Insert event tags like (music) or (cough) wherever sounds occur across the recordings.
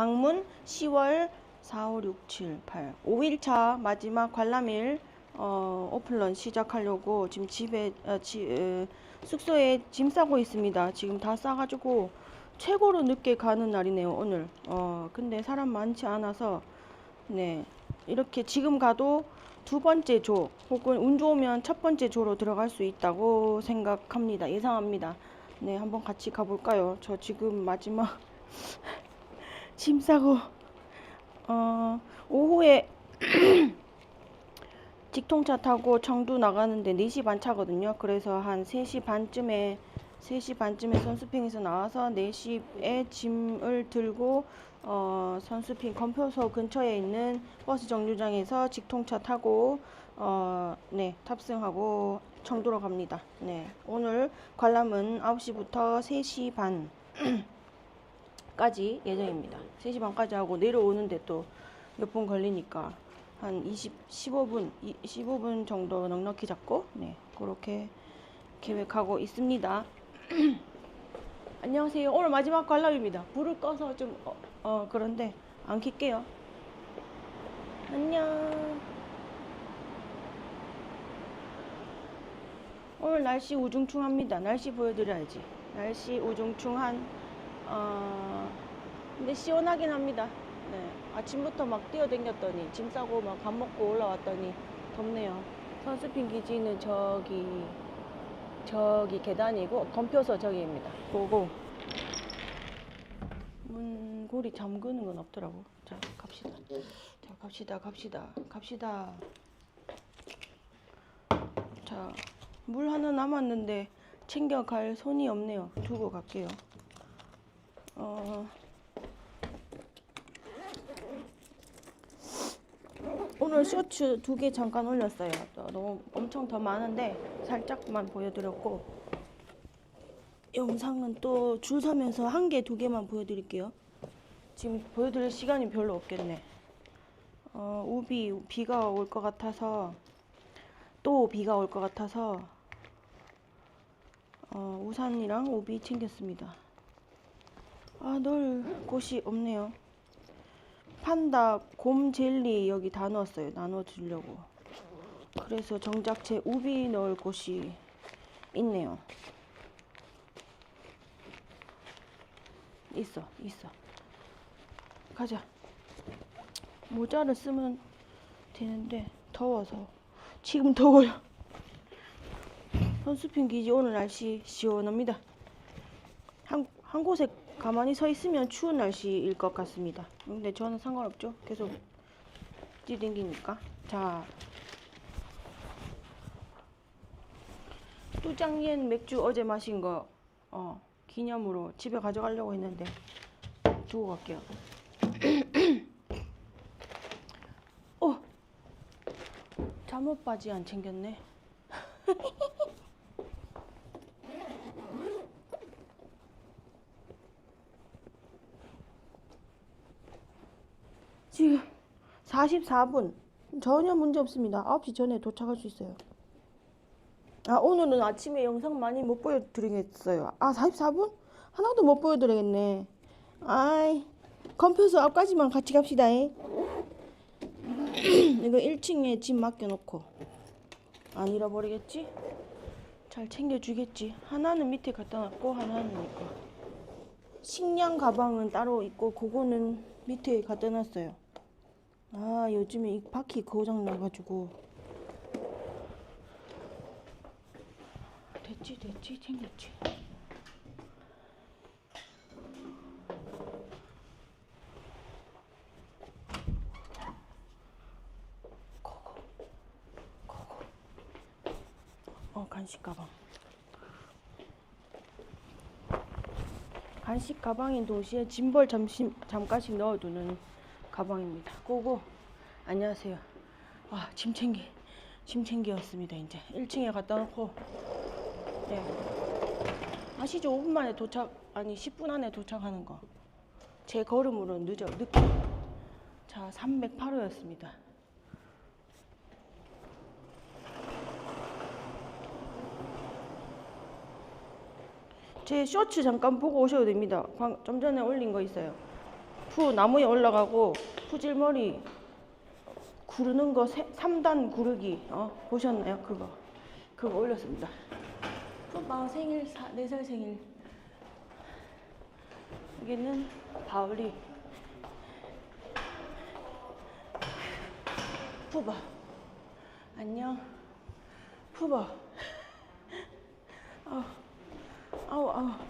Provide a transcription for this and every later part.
방문 10월 4, 5, 6, 7, 8 5일차 마지막 관람일 어, 오픈런 시작하려고 지금 집에 어, 지, 에, 숙소에 짐 싸고 있습니다. 지금 다 싸가지고 최고로 늦게 가는 날이네요 오늘. 어 근데 사람 많지 않아서 네 이렇게 지금 가도 두 번째 조 혹은 운 좋으면 첫 번째 조로 들어갈 수 있다고 생각합니다. 예상합니다. 네 한번 같이 가볼까요? 저 지금 마지막 짐 싸고 어 오후에 (clears throat) 직통차 타고 청두 나가는데 4시 반 차거든요. 그래서 한 3시 반쯤에 3시 반쯤에 선수핑에서 나와서 4시에 짐을 들고 어, 선수핑 검표소 근처에 있는 버스 정류장에서 직통차 타고 어, 네, 탑승하고 청도로 갑니다. 네. 오늘 관람은 9시부터 3시 반 (clears throat) 까지 예정입니다. 3시 반까지 하고 내려오는데 또 몇 분 걸리니까 한 20, 15분, 15분 정도 넉넉히 잡고, 네, 그렇게 계획하고 있습니다. (clears throat) 안녕하세요. 오늘 마지막 관람입니다. 불을 꺼서 좀, 어, 어, 그런데 안 킬게요. 안녕. 오늘 날씨 우중충합니다. 날씨 보여드려야지. 날씨 우중충한, 어, 근데 시원하긴 합니다. 네. 아침부터 막 뛰어댕겼더니 짐 싸고 막 밥 먹고 올라왔더니 덥네요. 선수핀 기지는 저기 저기 계단이고 검표소 저기입니다. 고고. 문고리 잠그는 건 없더라고. 자 갑시다. 자 갑시다 갑시다 갑시다. 자 물 하나 남았는데 챙겨갈 손이 없네요. 두고 갈게요. 어. 오늘 쇼츠 두 개 잠깐 올렸어요. 또 너무 엄청 더 많은데 살짝만 보여드렸고 영상은 또 줄 서면서 한 개, 두 개만 보여드릴게요. 지금 보여드릴 시간이 별로 없겠네. 어, 우비 비가 올 것 같아서 또 비가 올 것 같아서 어, 우산이랑 우비 챙겼습니다. 아, 넣을 곳이 없네요. 판다 곰 젤리 여기 다 넣었어요. 나눠 주려고. 그래서 정작 제 우비 넣을 곳이 있네요. 있어, 있어. 가자. 모자를 쓰면 되는데 더워서 지금 더워요. 선수핀 기지 오늘 날씨 시원합니다. 한, 한 곳에 가만히 서 있으면 추운 날씨일 것 같습니다. 근데 저는 상관없죠. 계속 뛰댕기니까. 자. 뚜장옌 맥주 어제 마신 거, 어, 기념으로 집에 가져가려고 했는데, 두고 갈게요. (clears throat) 어! 잠옷 바지 안 챙겼네. 지금 44분. 전혀 문제 없습니다. 9시 전에 도착할 수 있어요. 아, 오늘은 아침에 영상 많이 못 보여드리겠어요. 아, 44분? 하나도 못 보여드리겠네. 아이, 컴퓨터 앞까지만 같이 갑시다. 잉. (clears throat) 이거 1층에 짐 맡겨놓고. 안 잃어버리겠지? 잘 챙겨주겠지. 하나는 밑에 갖다 놨고, 하나는 이거. 식량 가방은 따로 있고, 그거는 밑에 갖다 놨어요. 아, 요즘에 이 바퀴 고장 나가지고. 됐지, 됐지, 챙겼지. 고고, 고고. 어, 간식 가방. 간식 가방인 도시에 짐벌 잠시, 잠깐씩 넣어두는 가방입니다. 고고. 안녕하세요. 아, 짐 챙기, 짐 챙기었습니다. 이제 1층에 갖다 놓고. 네. 아시죠? 5분 만에 도착, 아니 10분 안에 도착하는 거. 제 걸음으로 늦어, 늦게. 자, 308호였습니다. 제 쇼츠 잠깐 보고 오셔도 됩니다. 방- 좀 전에 올린 거 있어요. 푸 나무에 올라가고 푸질머리 구르는 거 3단 구르기 어 보셨나요? 그거. 그거 올렸습니다. 푸방 생일 사, 4살 생일. 여기는 바울이. 푸바. 안녕. 푸바. (laughs) 아우 아우 아우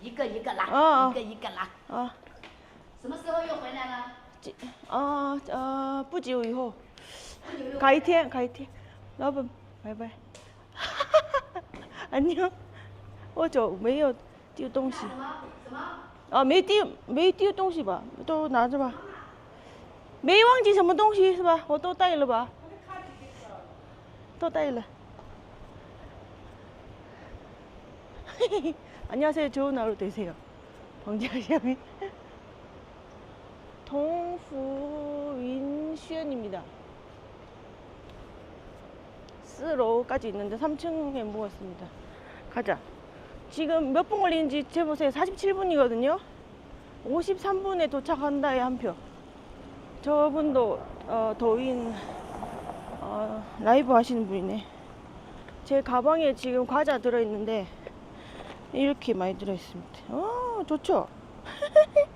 一个一个拉，哦一个一个拉。啊什么时候又回来呢？啊呃，不久以后，改天改天，老板，拜拜，(laughs) 安妞，我就没有丢东西。什么？什么？啊，没丢没丢东西吧，都拿着吧，没忘记什么东西是吧？我都带了吧，都带了。 안녕하세요. 좋은 하루 되세요. 방지하시면 동부윈슈엔입니다. 4로까지 있는데 3층에 모았습니다. 가자. 지금 몇 분 걸리는지 재보세요. 47분이거든요. 53분에 도착한다에 한 표. 저분도 어, 도인 어, 라이브 하시는 분이네. 제 가방에 지금 과자 들어있는데 이렇게 많이 들어있습니다. 어, 좋죠? (laughs)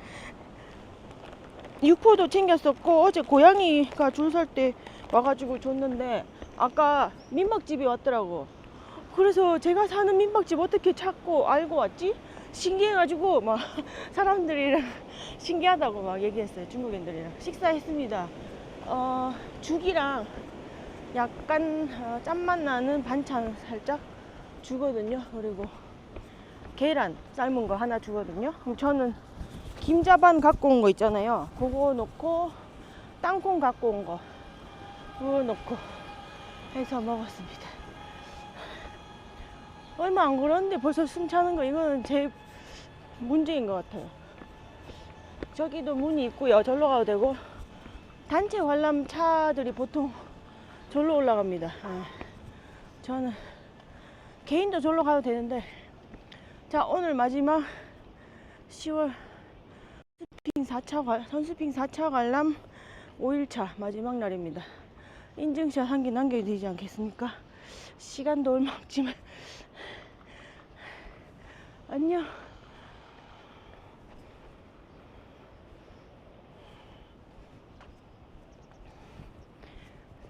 육포도 챙겼었고 어제 고양이가 줄 설 때 와가지고 줬는데 아까 민박집이 왔더라고. 그래서 제가 사는 민박집 어떻게 찾고 알고 왔지? 신기해가지고 막 (laughs) 사람들이랑 (laughs) 신기하다고 막 얘기했어요. 중국인들이랑 식사했습니다. 어, 죽이랑 약간 어, 짠맛 나는 반찬 살짝 주거든요. 그리고 계란 삶은 거 하나 주거든요. 그럼 저는 김자반 갖고 온 거 있잖아요. 그거 넣고 땅콩 갖고 온 거 그거 넣고 해서 먹었습니다. 얼마 안 걸었는데 벌써 숨 차는 거 이거는 제 문제인 것 같아요. 저기도 문이 있고요. 절로 가도 되고 단체 관람 차들이 보통 절로 올라갑니다. 예. 저는 개인도 절로 가도 되는데 자 오늘 마지막 10월 선스핑 4차 관 선스핑 4차 관람 5일차 마지막 날입니다. 인증샷 한 개 남겨야 되지 않겠습니까? 시간도 얼마 없지만 안녕.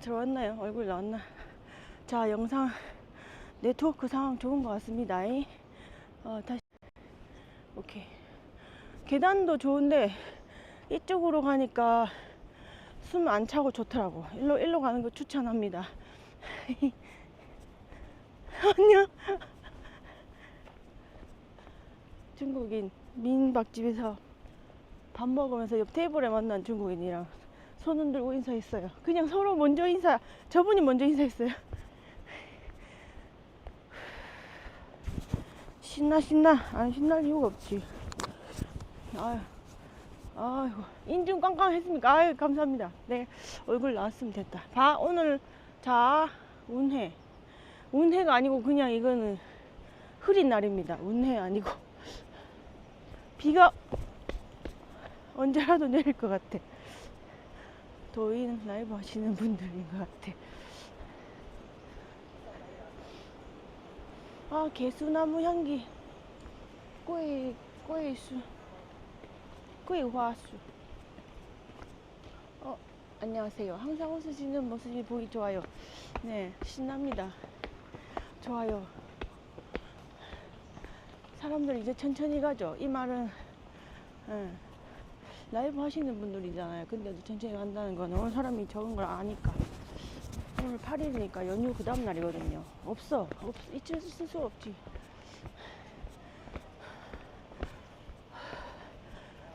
들어왔나요? 얼굴 나왔나? 자 영상 네트워크 상황 좋은 것 같습니다. 어, 다시 오케이 계단도 좋은데 이쪽으로 가니까 숨 안 차고 좋더라고. 일로 일로 가는 거 추천합니다. (laughs) 안녕. 중국인 민박집에서 밥 먹으면서 옆 테이블에 만난 중국인이랑 손 흔들고 인사했어요. 그냥 서로 먼저 인사, 저분이 먼저 인사했어요. 신나 신나 안 신날 이유가 없지. 아유, 아이고 인중 꽝꽝했습니까? 아유 감사합니다. 네 얼굴 나왔으면 됐다. 봐 오늘 자 운해 운해가 아니고 그냥 이거는 흐린 날입니다. 운해 아니고 비가 언제라도 내릴 것 같아. 도인 라이브 하시는 분들인 것 같아. 아 개수나무 향기. 꼬이 꼬이수. 꼬이화수. 어 안녕하세요. 항상 웃으시는 모습이 보기 좋아요. 네 신납니다. 좋아요. 사람들 이제 천천히 가죠. 이 말은 네. 라이브 하시는 분들이잖아요. 근데도 천천히 간다는 건 오늘 사람이 적은 걸 아니까. 오늘 8일이니까 연휴 그 다음 날이거든요. 없어. 없, 있을 수 없지.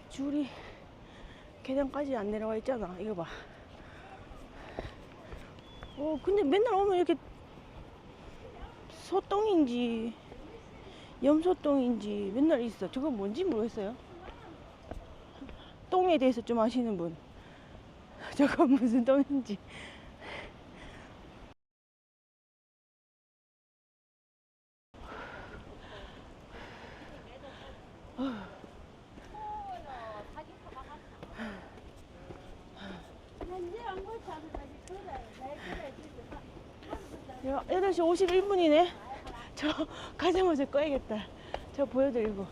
줄이 계단까지 안 내려와 있잖아. 이거 봐. 어, 근데 맨날 오면 이렇게 소똥인지 염소똥인지 맨날 있어. 저거 뭔지 모르겠어요. 똥에 대해서 좀 아시는 분. (laughs) 저거 무슨 똥인지. 야, 8시 51분이네. 저 가자마자 꺼야겠다. 저 보여드리고.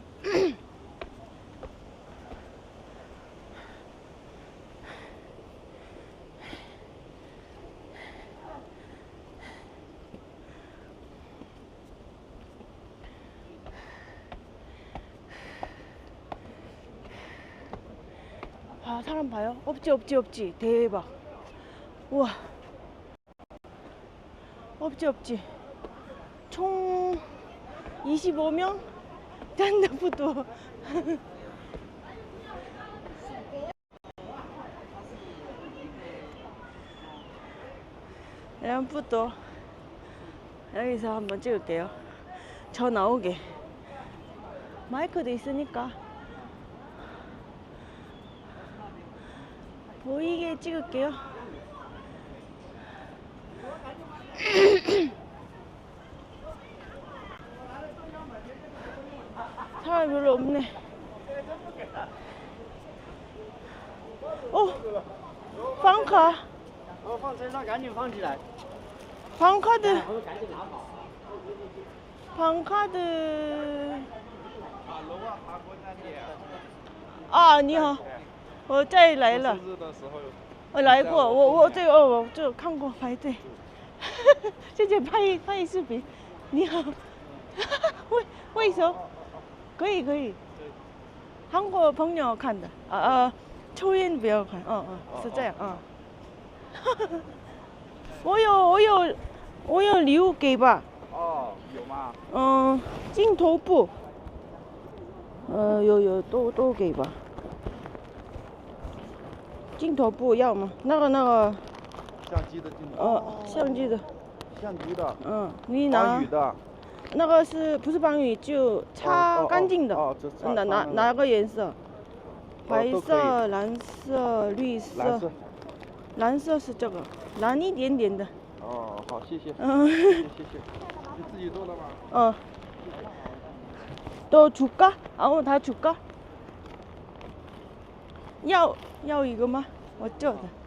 아, 사람 봐요? 없지, 없지, 없지. 대박. 우와. 없지, 없지. 총 25명? 단다부도. 램프도 여기서 한번 찍을게요. 저 나오게. 마이크도 있으니까 보이게 찍을게요. 사람이 별로 없네. 어, 방카, 哦，放身上，赶紧放起来。 방카드, 我们赶紧拿好。 방카드. 아, 你好，我再来了。日的时候我来过，我我对哦，我就看过排队， 谢谢拍拍视频，你好，(laughs) 为为什么？可以可以，韩国朋友看的，啊啊，抽烟不要看，嗯嗯，是这样 (laughs) 啊。我有我有我有礼物给吧，哦，有吗？嗯，镜头布，呃，有有都都给吧。镜头布要吗？那个那个，相机的镜子。哦，相机的。相机的。嗯，你拿。雨的。那个是不是帮雨？就擦干净的。哦，哪哪哪个颜色？白色、蓝色、绿色。蓝色。蓝色是这个，蓝一点点的。哦，好，谢谢。嗯，谢谢谢谢。你自己做的吗？嗯。都煮咖，然后他煮咖。要要一个吗？我叫他。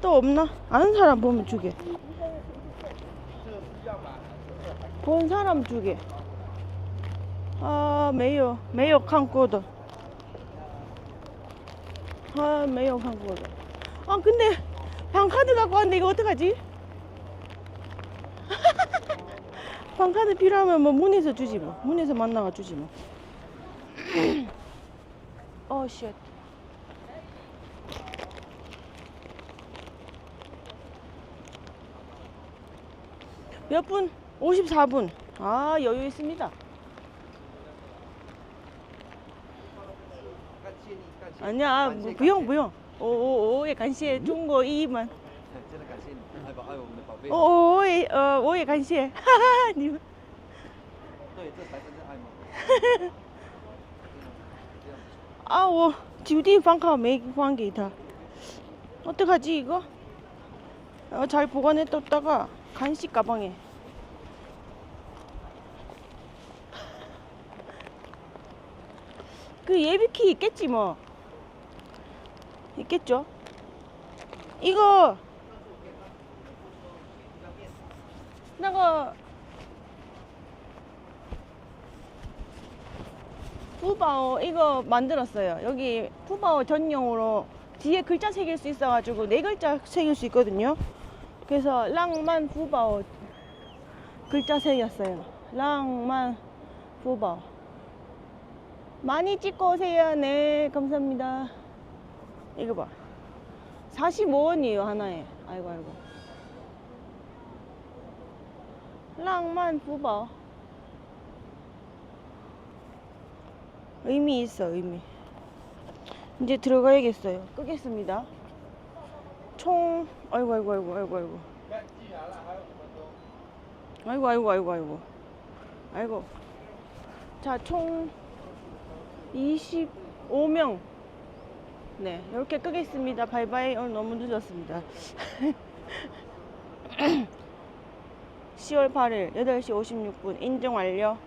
또 없나? 아는 사람 보면 주게. 본 사람 주게. 아, 没有,没有看过的. 아, 没有看过的. 아, 근데 방카드 갖고 왔는데 이거 어떡하지? (laughs) 방카드 필요하면 뭐 문에서 주지 뭐. 문에서 만나가 주지 뭐. (clears throat) 어, 쉣. 몇 분? 54분. 아, 여유 있습니다. 아니야, 아, 뭐, 무용, 무용. 오오오의 간시에 중고 이만. 오오오의 어, 오의 간시에. 하하, 님. (laughs) 아, 오, 주디 방카 메이크 관계 다. 어떡하지, 이거? 어, 잘 보관해 뒀다가. 간식 가방에. 그 예비키 있겠지 뭐. 있겠죠? 이거 那个 푸바오 이거 만들었어요. 여기 푸바오 전용으로 뒤에 글자 새길 수 있어 가지고 네 글자 새길 수 있거든요. 그래서 랑만 푸바오 글자 새겼어요. 랑만 푸바오. 많이 찍고 오세요. 네, 감사합니다. 이거 봐. 45원이에요, 하나에. 아이고, 아이고. 랑만 푸바오. 의미 있어, 의미. 이제 들어가야겠어요. 끄겠습니다. 총, 아이고, 아이고, 아이고, 아이고, 아이고. 아이고, 아이고, 아이고, 아이고. 아이고. 자, 총 25명. 네, 이렇게 끄겠습니다. 바이바이. 오늘 너무 늦었습니다. 10월 8일 8시 56분 인증 완료.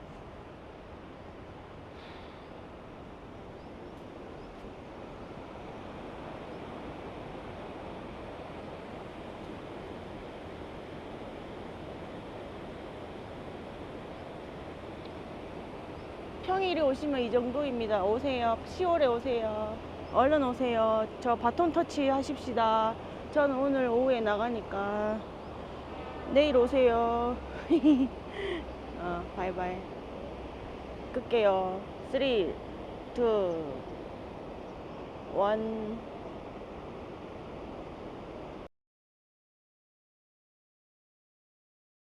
평일에 오시면 이 정도입니다. 오세요. 10월에 오세요. 얼른 오세요. 저 바톤 터치 하십시다. 저는 오늘 오후에 나가니까 내일 오세요. (laughs) 어, 바이바이. 끌게요. 3, 2, 1.